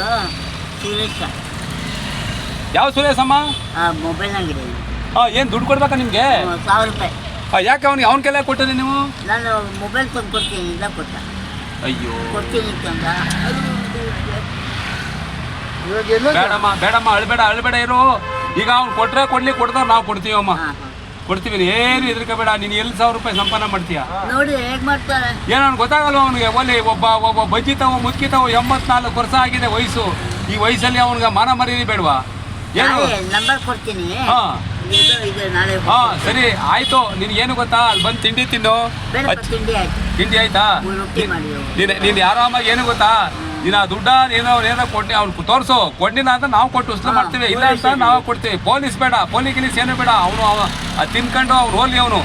ಹೆಸರು ಸುರೇಶ. ಯಾವ ಸುರೇಶಮ್ಮ? ಅಂಗಡಿ. ಹಾಂ ಏನು ದುಡ್ಡು ಕೊಡ್ಬೇಕಾ ನಿಮಗೆ? ಸಾವಿರ ರೂಪಾಯಿ. ಯಾಕೆ ಅವ್ನಿಗೆ ಅವ್ನ ಕೆಲ ಕೊಟ್ಟಿದ್ರಿ ನೀವು? ನಾನು ಮೊಬೈಲ್ ತಂದು ಕೊಡ್ತೀನಿ ಇಲ್ಲ ಕೊಟ್ಟ. ಅಯ್ಯೋ. ಕೊಡ್ತೀನಿ ತಂದ ಇವಾಗ ಎಲ್ಲೋ ಬೇಡಮ್ಮ ಬೇಡಮ್ಮ ಅಳ್ಬೇಡ ಅಳ್ಬೇಡ ಇರು. ಈಗ ಅವ್ನು ಕೊಟ್ರೆ ಕೊಡ್ಲಿ ಕೊಡ್ತಾರೆ ನಾವು ಕೊಡ್ತೀವಮ್ಮ. ಕೊಡ್ತೀವಿ ಏನು ಹೆದರ್ಕೋಬೇಡ ನೀನು ಎಲ್ಲಿ ಸಾವಿರ ರೂಪಾಯಿ ಸಂಪಾದನೆ ಮಾಡ್ತೀಯ? ನೋಡಿ ಅವ್ನು ಮಾಡ್ತಾರೆ? ಏನೋ ಅವ್ನಿಗೆ ಗೊತ್ತಾಗಲ್ಲ ಅವನಿಗೆ? ಒಲ್ಲಿ ಒಬ್ಬ ಒಬ್ಬ ಬಜ್ಜಿ ತವ ಮುದುಕಿ ತವ ಎಂಬತ್ನಾಲ್ಕು ವರ್ಷ ಆಗಿದೆ ವಯಸ್ಸು. ಈ ವಯಸ್ಸಲ್ಲಿ ಅವನಿಗೆ ಮಾನ ಮರೀರಿ ಬೇಡವಾ? ಏನು? ನಂಬರ್ ಕೊಡ್ತೀನಿ. ಹಾಂ. ಸರಿ ಆಯ್ತು. ನಿನ್ಗೆ ಏನು ಗೊತ್ತಾ? ಅಲ್ಲಿ ಬಂದು ತಿಂಡಿ ತಿನ್ನು. ತಿಂಡಿ ಆಯ್ತು. ನೀನು ನೀನು ಆರಾಮಾಗಿ ಏನು ಗೊತ್ತಾ? ನೀನು ಆ ದುಡ್ಡ ನೀನು ಏನೋ ಕೊಟ್ಟು ಅವ್ನು ತೋರಿಸು. ಕೊಡ್ಲಿಲ್ಲ ಅಂತ ನಾವು ಕೊಟ್ಟು ಉಸ್ಲು ಮಾಡ್ತೀವಿ. ಇಲ್ಲ ಅಂತ ನಾವು ಕೊಡ್ತೀವಿ. ಪೊಲೀಸ್ ಬೇಡ. ಪೊಲೀಸ್ ಗಿಲೀಸ್ ಏನು ಬೇಡ. ಅವನು ಅವ ತಿನ್ಕೊಂಡು ಅವ್ನು ಹೋಗ್ಲಿ ಅವನು.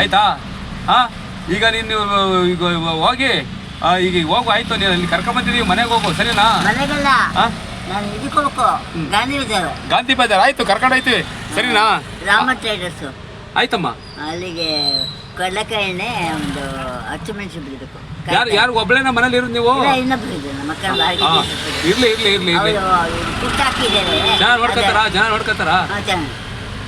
ಆಯ್ತಾ? ಹಾಂ? ಈಗ ನೀನು ಈಗ ಹೋಗಿ ಈಗ ಹೋಗು ಆಯ್ತು. ನೀನು ಅಲ್ಲಿ ಕರ್ಕೊಂಬಂದಿದ್ದೀವಿ ಮನೆಗೆ ಹೋಗು. ಸರಿನಾ? ಹಾಂ? ಗಾಂಧಿ ಬಜಾರ್. ಆಯ್ತು ಕರ್ಕೊಂಡು ಹೋಯ್ತೀವಿ. ಸರಿನಾ? ರಾಮ ಟ್ರೇಡರ್ಸ್ ಆಯ್ತಮ್ಮ. ಅಲ್ಲಿಗೆ ಕಡಲೆಕಾಯಿ ಎಣ್ಣೆ ಒಂದು ಮೆಣಸು ಬಿಡಬೇಕು ಯಾರು ಯಾರು ಒಬ್ಬಳೇನ ಮನೇಲಿ ಇರೋದು ನೀವು ಇನ್ನೊಬ್ರು ಮಕ್ಕಳ ಇರ್ಲಿ ಇರ್ಲಿ ಇರ್ಲಿ ಇರ್ಲಿ. ಅವರು ಜನ ನೋಡ್ಕೊತಾರ ಜನ ನೋಡ್ಕೊತಾರ ಹಾಂ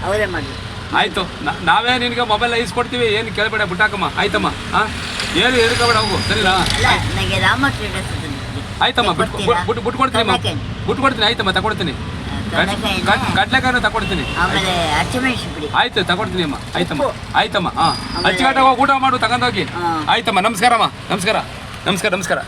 ಅವರೇ ಮಾಡಿ. ಆಯ್ತು. ನ- ನಾವೇ ನಿನ್ಗೆ ಮೊಬೈಲ್ ಇಸ್ಕೊಡ್ತೀವಿ ಏನು ಕೇಳಬೇಡ ಬಿಟ್ಟಾಕಮ್ಮ. ಆಯ್ತಮ್ಮ. ಹಾಂ? ಏನು ಎದುರ್ಕೋಬೇಡ ಹೋಗು. ಸರಿನಾ? ಅಲ್ಲ ನನಗೆ ರಾಮ ಟ್ರೇಡರ್ಸ್ ಆಯ್ತಮ್ಮ ಬಿಟ್ಟು ಬಿಟ್ಟು ಬಿಟ್ಟು ಕೊಡ್ತೀನಿ ಅಮ್ಮ. ಬಿಟ್ಟು ಕೊಡ್ತೀನಿ ಆಯ್ತಮ್ಮ ತಗೊಡ್ತೀನಿ ಕಡಲೆಕಾಯಿ ಕಡ್ಲೆಕಾಯಿನ ತಗೊಡ್ತೀನಿ ಆಮೇಲೆ ಹಸಿಮೆಣಸು ಬಿಡಿ ಆಯ್ತು ತಗೊಡ್ತೀನಿ ಅಮ್ಮ. ಆಯ್ತಮ್ಮ. ಆಯ್ತಮ್ಮ ಹಾ. ಅಚ್ಚಿಗಾಟ ಅಚ್ಚುಕಟ್ಟಾಗಿ ಹೋಗಿ ಊಟ ಮಾಡು ತಗೊಂಡೋಗಿ. ಆಯ್ತಮ್ಮ ನಮಸ್ಕಾರಮ್ಮ ನಮಸ್ಕಾರ. ನಮಸ್ಕಾರ ನಮಸ್ಕಾರ.